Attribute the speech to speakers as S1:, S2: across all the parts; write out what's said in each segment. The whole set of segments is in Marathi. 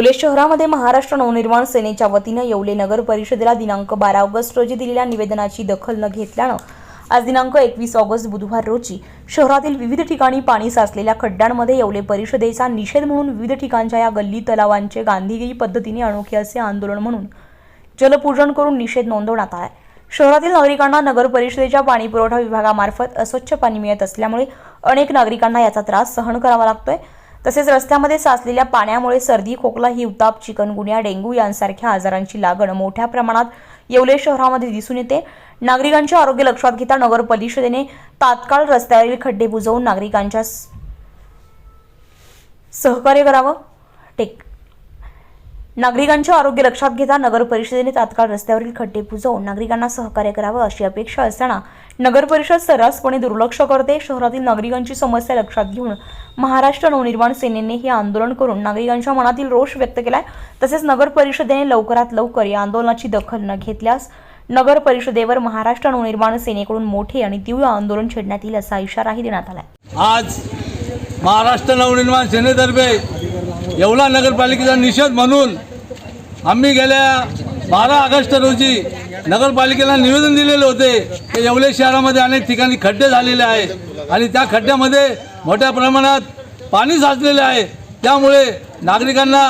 S1: येवले शहरामध्ये महाराष्ट्र नवनिर्माण सेनेच्या वतीनं येवले नगर परिषदेला दिनांक बारा ऑगस्ट रोजी दिलेल्या निवेदनाची दखल न घेतल्यानं आज दिनांक एकवीस ऑगस्ट बुधवार रोजी शहरातील विविध ठिकाणी पाणी साचलेल्या खड्ड्यांमध्ये येवले परिषदेचा निषेध म्हणून विविध ठिकाणच्या या गल्ली तलावांचे गांधीगिरी पद्धतीने अनोखे असे आंदोलन म्हणून जलपूजन करून निषेध नोंदवण्यात आला शहरातील नागरिकांना नगर परिषदेच्या पाणी पुरवठा विभागामार्फत अस्वच्छ पाणी मिळत असल्यामुळे अनेक नागरिकांना याचा त्रास सहन करावा लागतोय. तसेच रस्त्यामध्ये साचलेल्या पाण्यामुळे सर्दी खोकला हिवताप चिकनगुन्या डेंग्यू यांसारख्या आजारांची लागण मोठ्या प्रमाणात येवले शहरामध्ये दिसून येते. नागरिकांचे आरोग्य लक्षात घेता नगर परिषदेने तात्काळ रस्त्यावरील खड्डे बुजवून नागरिकांच्या स- सहकार्य करावं. टेक नागरिकांचे आरोग्य लक्षात घेता नगर परिषदेने तात्काळ रस्त्यावरील खड्डे बुजवून नागरिकांना सहकार्य करावं अशी अपेक्षा असताना नगर परिषद सर्रासपणे दुर्लक्ष करते. शहरातील नागरिकांची समस्या लक्षात घेऊन महाराष्ट्र नवनिर्माण सेनेने हे आंदोलन करून नागरिकांच्या मनातील रोष व्यक्त केलाय. तसेच नगर परिषदेने लवकरात लवकर या आंदोलनाची दखल न घेतल्यास नगर परिषदेवर महाराष्ट्र नवनिर्माण सेनेकडून मोठे आणि तीव्र आंदोलन छेडण्यात येईल असा इशाराही देण्यात आलाय.
S2: आज महाराष्ट्र नवनिर्माण सेनेतर्फे येवला नगरपालिकेचा निषेध म्हणून आम्ही गेल्या बारा ऑगस्ट रोजी नगरपालिकेला निवेदन दिलेले होते की येवले शहरामध्ये अनेक ठिकाणी खड्डे झालेले आहे आणि त्या खड्ड्यामध्ये मोठ्या प्रमाणात पाणी साचलेले आहे. त्यामुळे नागरिकांना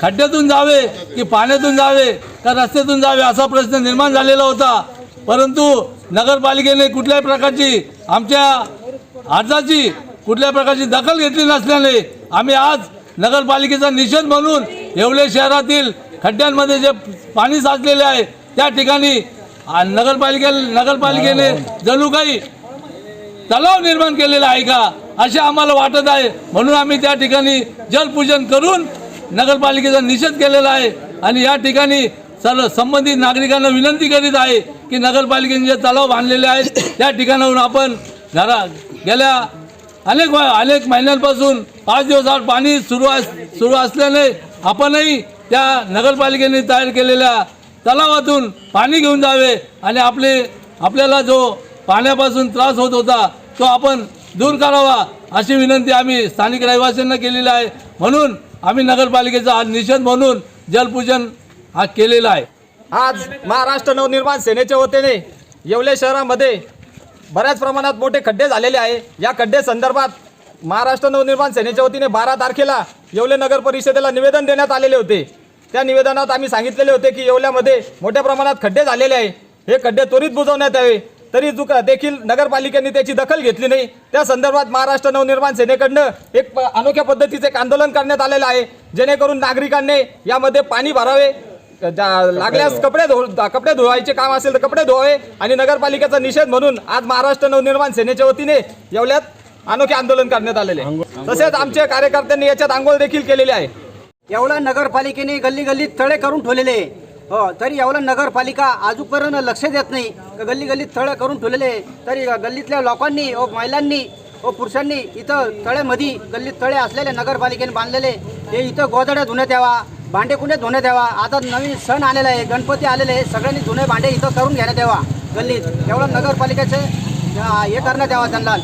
S2: खड्ड्यातून जावे की पाण्यातून जावे का रस्त्यातून जावे असा प्रश्न निर्माण झालेला होता. परंतु नगरपालिकेने कुठल्याही प्रकारची आमच्या अर्जाची कुठल्या प्रकारची दखल घेतली नसल्याने आम्ही आज नगरपालिकेचा निषेध म्हणून येवले शहरातील खड्ड्यांमध्ये जे पाणी साचलेले आहे त्या ठिकाणी नगरपालिके नगरपालिकेने जणू काही तलाव निर्माण केलेला आहे का असे आम्हाला वाटत आहे. म्हणून आम्ही त्या ठिकाणी जलपूजन करून नगरपालिकेचा निषेध केलेला आहे आणि या ठिकाणी सर्व संबंधित नागरिकांना विनंती करीत आहे की नगरपालिकेने जे तलाव बांधलेले आहेत त्या ठिकाणाहून आपण घरा गेल्या अनेक अनेक महिन्यांपासून पाच दिवसात पाणी सुरू अस सुरू असल्याने आपणही त्या नगरपालिकेने तयार केलेल्या तलावातून पाणी घेऊन जावे आणि आपले आपल्याला जो पाण्यापासून त्रास होत होता तो आपण दूर करावा अशी विनंती आम्ही स्थानिक रहिवासींना केलेली आहे. म्हणून आम्ही नगरपालिकेचा आज निषेध म्हणून जलपूजन हा केलेला आहे.
S3: आज महाराष्ट्र नवनिर्माण सेनेच्या वतीने येवले शहरामध्ये बऱ्याच प्रमाणात मोठे खड्डे झालेले आहे. या खड्डे संदर्भात महाराष्ट्र नवनिर्माण सेनेच्या वतीने बारा तारखेला येवले नगर परिषदेला निवेदन देण्यात आलेले होते. त्या निवेदनात आम्ही सांगितलेले होते की येवल्यामध्ये मोठ्या प्रमाणात खड्डे झालेले आहे. हे खड्डे त्वरित बुजवण्यात यावे. तरी दुक देखील नगरपालिकेने त्याची दखल घेतली नाही. त्या संदर्भात महाराष्ट्र नवनिर्माण सेनेकडनं एक प- अनोख्या पद्धतीचे एक आंदोलन करण्यात आलेलं आहे. जेणेकरून नागरिकांनी यामध्ये पाणी भरावे. लागल्यास कपडे धु कपडे धुवायचे काम असेल तर कपडे धुवावे आणि नगरपालिकेचा निषेध म्हणून आज महाराष्ट्र नवनिर्माण सेनेच्या वतीने येवल्यात अनोखे आंदोलन करण्यात आलेले आहे. तसेच आमच्या कार्यकर्त्यांनी याच्यात आंघोळ देखील केलेली आहे.
S4: येवला नगरपालिकेने गल्ली गल्लीत तळे करून ठेवलेले हो तरी येवला नगरपालिका अजूनपर्यंत लक्ष देत नाही. का गल्ली गल्लीत तळे करून ठेवलेले तरी गल्लीतल्या लोकांनी व महिलांनी व पुरुषांनी इथं तळेमध्ये गल्लीत तळे असलेले नगरपालिकेने बांधलेले हे इथं गोदड्या धुण्यात यावा भांडे कुठे धुण्यात यावा. आता नवीन सण आलेला आहे गणपती आलेले आहे. सगळ्यांनी जुने भांडे इथं करून घेण्यात यावा गल्लीत. एवढं नगरपालिकेचे हे करण्यात यावा त्यांना.